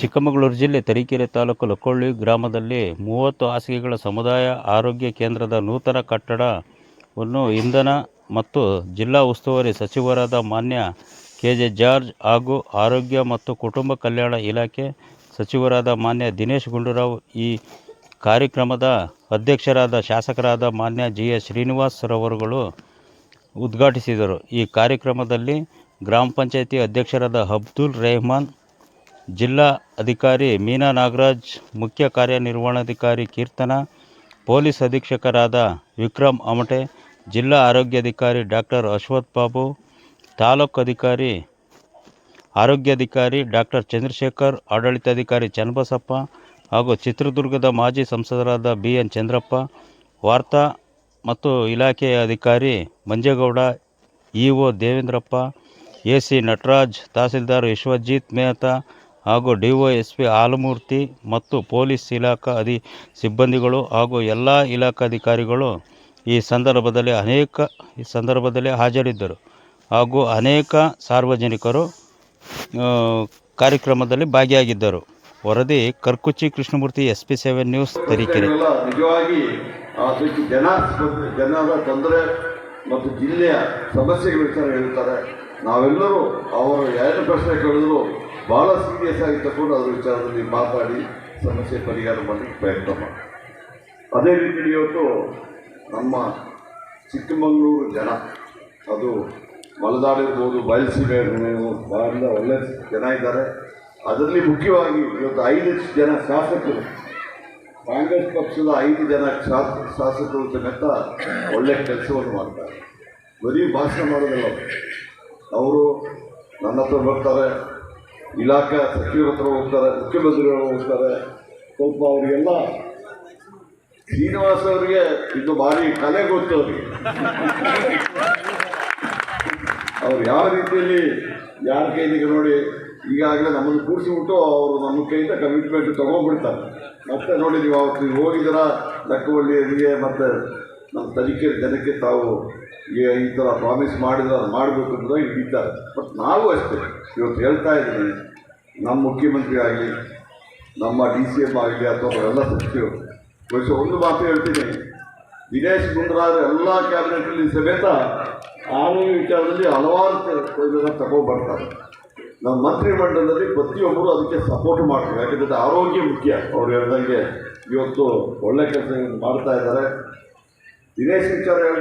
ಚಿಕ್ಕಮಗಳೂರು ಜಿಲ್ಲೆ ತರೀಕೆರೆ ತಾಲೂಕು ಲಕ್ಕೊಳ್ಳಿ ಗ್ರಾಮದಲ್ಲಿ ಮೂವತ್ತು ಹಾಸಿಗೆಗಳ ಸಮುದಾಯ ಆರೋಗ್ಯ ಕೇಂದ್ರದ ನೂತನ ಕಟ್ಟಡವನ್ನು ಇಂಧನ ಮತ್ತು ಜಿಲ್ಲಾ ಉಸ್ತುವಾರಿ ಸಚಿವರಾದ ಮಾನ್ಯ ಕೆ ಜೆ ಜಾರ್ಜ್ ಹಾಗೂ ಆರೋಗ್ಯ ಮತ್ತು ಕುಟುಂಬ ಕಲ್ಯಾಣ ಇಲಾಖೆ ಸಚಿವರಾದ ಮಾನ್ಯ ದಿನೇಶ್ ಗುಂಡೂರಾವ್ ಈ ಕಾರ್ಯಕ್ರಮದ ಅಧ್ಯಕ್ಷರಾದ ಶಾಸಕರಾದ ಮಾನ್ಯ ಜಿ ಎಸ್ ಶ್ರೀನಿವಾಸ್ ರವರುಗಳು ಉದ್ಘಾಟಿಸಿದರು. ಈ ಕಾರ್ಯಕ್ರಮದಲ್ಲಿ ಗ್ರಾಮ ಪಂಚಾಯಿತಿ ಅಧ್ಯಕ್ಷರಾದ ಅಬ್ದುಲ್ ರೆಹಮಾನ್ ಜಿಲ್ಲಾ ಅಧಿಕಾರಿ ಮೀನಾ ನಾಗರಾಜ್, ಮುಖ್ಯ ಕಾರ್ಯನಿರ್ವಹಣಾಧಿಕಾರಿ ಕೀರ್ತನ, ಪೊಲೀಸ್ ಅಧೀಕ್ಷಕರಾದ ವಿಕ್ರಮ್ ಅಮಟೆ, ಜಿಲ್ಲಾ ಆರೋಗ್ಯಾಧಿಕಾರಿ ಡಾಕ್ಟರ್ ಅಶ್ವಥ್ ಬಾಬು, ತಾಲೂಕು ಅಧಿಕಾರಿ ಆರೋಗ್ಯಾಧಿಕಾರಿ ಡಾಕ್ಟರ್ ಚಂದ್ರಶೇಖರ್, ಆಡಳಿತಾಧಿಕಾರಿ ಚನ್ನಬಸಪ್ಪ ಹಾಗೂ ಚಿತ್ರದುರ್ಗದ ಮಾಜಿ ಸಂಸದರಾದ ಬಿ ಎನ್ ಚಂದ್ರಪ್ಪ, ವಾರ್ತಾ ಮತ್ತು ಇಲಾಖೆಯ ಅಧಿಕಾರಿ Manjegowda E O Devendrappa A C Nataraj, tahsildar Vishwajit Mehta ಹಾಗೂ ಡಿವೈಎಸ್ಪಿ ಹಾಲಮೂರ್ತಿ ಮತ್ತು ಪೊಲೀಸ್ ಇಲಾಖಾ ಅಧಿ ಸಿಬ್ಬಂದಿಗಳು ಹಾಗೂ ಎಲ್ಲ ಇಲಾಖಾಧಿಕಾರಿಗಳು ಈ ಸಂದರ್ಭದಲ್ಲಿ ಅನೇಕ, ಈ ಸಂದರ್ಭದಲ್ಲಿ ಹಾಜರಿದ್ದರು. ಹಾಗೂ ಅನೇಕ ಸಾರ್ವಜನಿಕರು ಕಾರ್ಯಕ್ರಮದಲ್ಲಿ ಭಾಗಿಯಾಗಿದ್ದರು. ವರದಿ Karkuchchi Krishnamurthy S P seven news, Tarikere. ನಿಜವಾಗಿ ಜನ ಜನರ ತೊಂದರೆ ಮತ್ತು ಜಿಲ್ಲೆಯ ಸಮಸ್ಯೆಗಳ ವಿಚಾರ ಹೇಳ್ತಾರೆ. ನಾವೆಲ್ಲರೂ ಅವರು ಯಾರು ಪ್ರಶ್ನೆ ಕೇಳಿದ್ರು. ಭಾಳ ಸೀರಿಯಸ್ ಆಗಿ ತಗೊಂಡು ಅದರ ವಿಚಾರದಲ್ಲಿ ಮಾತಾಡಿ ಸಮಸ್ಯೆ ಪರಿಹಾರ ಮಾಡಲಿಕ್ಕೆ ಪ್ರಯತ್ನ ಮಾಡಿ. ಅದೇ ರೀತಿ ಇವತ್ತು ನಮ್ಮ ಚಿಕ್ಕಮಗಳೂರು ಜನ, ಅದು ಮಲೆನಾಡಿರ್ಬೋದು ಬಯಲುಸೀಮೆ ಭಾಳ ಒಳ್ಳೆ ಜನ ಇದ್ದಾರೆ. ಅದರಲ್ಲಿ ಮುಖ್ಯವಾಗಿ ಇವತ್ತು ಐದು ಜನ ಶಾಸಕರು, ಕಾಂಗ್ರೆಸ್ ಪಕ್ಷದ ಐದು ಜನ ಶಾಸ, ಶಾಸಕರು ಸಮೇತ ಒಳ್ಳೆ ಕೆಲಸವನ್ನು ಮಾಡ್ತಾರೆ. ಬರೀ ಭಾಷಣ ಮಾಡೋದಿಲ್ಲ. ಅವರು. ನನ್ನ ಹತ್ರ ಬರ್ತಾರೆ. ಇಲಾಖೆ ಸಚಿವರ ಹತ್ರ ಹೋಗ್ತಾರೆ, ಮುಖ್ಯಮಂತ್ರಿಗಳು ಹೋಗ್ತಾರೆ, ಸ್ವಲ್ಪ ಅವರಿಗೆಲ್ಲ ಶ್ರೀನಿವಾಸ ಅವರಿಗೆ ಇದು ಭಾರಿ ಕಲೆ ಗೊತ್ತು ಅವರಿಗೆ. ಅವ್ರು ಯಾವ ರೀತಿಯಲ್ಲಿ ಯಾರ ಕೈಲಿಗೆ ನೋಡಿ, ಈಗಾಗಲೇ ನಮ್ಮನ್ನು ಕೂಡಿಸಿಬಿಟ್ಟು ಅವರು ನಮ್ಮ ಕೈಯಿಂದ ಕಮಿಟ್ಮೆಂಟ್ ತೊಗೊಂಡ್ಬಿಡ್ತಾರೆ. ಮತ್ತೆ ನೋಡಿ, ನೀವು ಅವತ್ತು ನೀವು ಹೋಗಿದ್ದೀರಾ ಲಕ್ಕವಳ್ಳಿಯರಿಗೆ ಮತ್ತು ನಮ್ಮ ತನಿಖೆ ಜನಕ್ಕೆ ತಾವು ಈ ಥರ ಪ್ರಾಮಿಸ್ ಮಾಡಿದ್ರೆ ಅದು ಮಾಡಬೇಕು ಅಂತ ಹಿಡಿತಾರೆ ಬಟ್ ನಾವು ಅಷ್ಟೇ, ಇವತ್ತು ಹೇಳ್ತಾ ಇದ್ದೀನಿ, ನಮ್ಮ ಮುಖ್ಯಮಂತ್ರಿ ಆಗಲಿ, ನಮ್ಮ ಡಿ ಸಿ ಎಂ ಆಗಲಿ ಅಥವಾ ಎಲ್ಲ ಸಚಿವರು ವಹಿಸೋ ಒಂದು ಮಾತು ಹೇಳ್ತೀನಿ. ದಿನೇಶ್ ಗುಂಡೂರಾವ್ ಎಲ್ಲ ಕ್ಯಾಬಿನೆಟಲ್ಲಿ ಸಮೇತ ಆರೋಗ್ಯ ವಿಚಾರದಲ್ಲಿ ಹಲವಾರು ಇದನ್ನು ತಗೊಬರ್ತಾರೆ ನಮ್ಮ ಮಂತ್ರಿಮಂಡಲದಲ್ಲಿ ಪ್ರತಿಯೊಬ್ಬರು ಅದಕ್ಕೆ ಸಪೋರ್ಟ್ ಮಾಡ್ತಾರೆ. ಯಾಕಂದರೆ ಆರೋಗ್ಯ ಮುಖ್ಯ. ಅವ್ರು ಹೇಳ್ದಂಗೆ ಇವತ್ತು ಒಳ್ಳೆ ಕೆಲಸ ಮಾಡ್ತಾ ಇದ್ದಾರೆ. ದಿನೇಶ್ ವಿಚಾರ ಹೇಳಿ